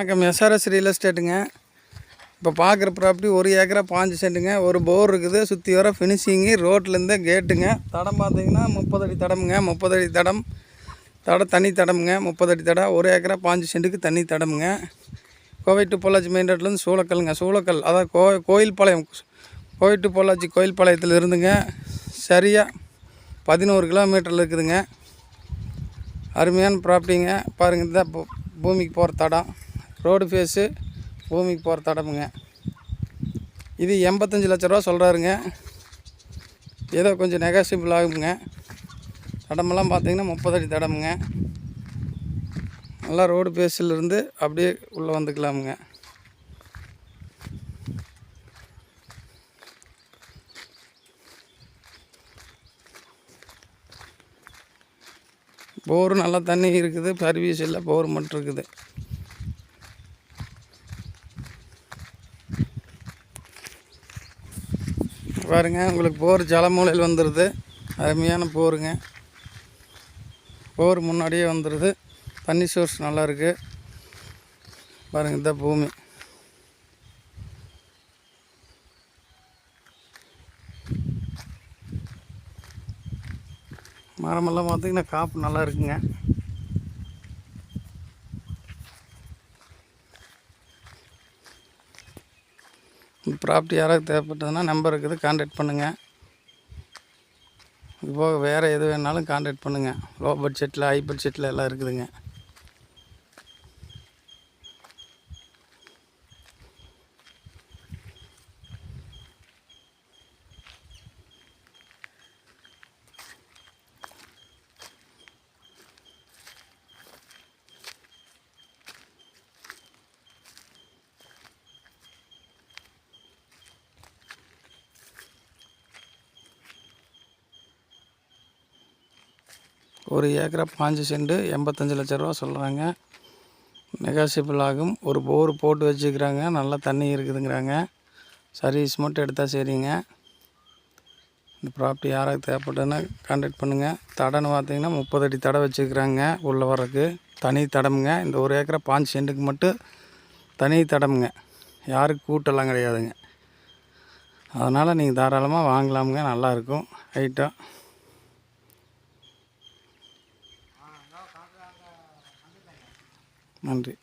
வணக்கம். SRS real எஸ்டேட்டுங்க இப்போ பார்க்குற ப்ராப்பர்ட்டி ஒரு ஏக்கரா பாஞ்சு சென்ட்டுங்க. ஒரு போர் இருக்குது. சுற்றி வர ஃபினிஷிங்கு ரோட்லேருந்து கேட்டுங்க தடம் பார்த்தீங்கன்னா முப்பது அடி தடமுங்க. முப்பது அடி தடம். தட தண்ணி தடமுங்க. முப்பது அடி தடம் ஒரு ஏக்கரா பாஞ்சு சென்ட்டுக்கு தண்ணி தடமுங்க. கோவை டு பொள்ளாச்சி மெயின் ரோட்லேருந்து சூளக்கல்லுங்க. சூளக்கல். அதாவது கோ கோயில் பாளையம் கோவை டு பொள்ளாச்சி கோயில் பாளையத்தில் இருந்துங்க. சரியாக பதினோரு கிலோமீட்டரில் இருக்குதுங்க. அருமையான ப்ராப்பர்ட்டிங்க பாருங்கள் தான் பூமிக்கு போகிற தடம். ரோடு ஃபேஸு பூமிக்கு போகிற தடமுங்க. இது எண்பத்தஞ்சு லட்ச ரூபா சொல்கிறாருங்க ஏதோ கொஞ்சம் நெகாசிபிள் ஆகுங்க தடமெல்லாம் பார்த்தீங்கன்னா முப்பது அடி தடமுங்க. நல்லா ரோடு ஃபேஸில் அப்படியே உள்ளே வந்துக்கலாமுங்க. போர் நல்லா தண்ணி இருக்குது. சர்வீஸ் இல்லை போர் மட்டும் இருக்குது. பாருங்க உங்களுக்கு போர் ஜலமூலையில் வந்துடுது அருமையான போருங்க. போர் முன்னாடியே வந்துடுது தண்ணி சோர்ஸ் நல்லாயிருக்கு பாருங்க இந்த பூமி. மரமெல்லாம் பார்த்தீங்கன்னா காப்பு நல்லா இருக்குங்க. இந்த ப்ராப்பர்ட்டி யாராவது தேவைப்பட்டதுன்னா நம்பர் இருக்குது காண்டாக்ட் பண்ணுங்கள் இது போக வேறு எது வேணாலும் காண்டாக்ட் பண்ணுங்கள் லோ பட்ஜெட்டில் ஹை பட்ஜெட்டில் எல்லாம் இருக்குதுங்க. ஒரு ஏக்கரா பாஞ்சு செண்டு எண்பத்தஞ்சு லட்ச ரூபா சொல்கிறாங்க நெகாசிபிள் ஆகும் ஒரு போர் போட்டு வச்சுக்கிறாங்க. நல்லா தண்ணி இருக்குதுங்கிறாங்க. சர்வீஸ் மட்டும் எடுத்தால் சரிங்க. இந்த ப்ராப்பர்ட்டி யாராவது தேவைப்பட்டதுன்னா கான்டாக்ட் பண்ணுங்கள் தடன்னு பார்த்தீங்கன்னா முப்பது அடி தடை வச்சுக்கிறாங்க உள்ளே வர்றதுக்கு. தனி தடமுங்க. இந்த ஒரு ஏக்கரை பாஞ்சு சென்ட்டுக்கு மட்டும் தனி தடமுங்க. யாருக்கு கூட்டெல்லாம் கிடையாதுங்க. அதனால் நீங்கள் தாராளமாக வாங்கலாமுங்க. நல்லாயிருக்கும் ஹைட்டாக நன்றி.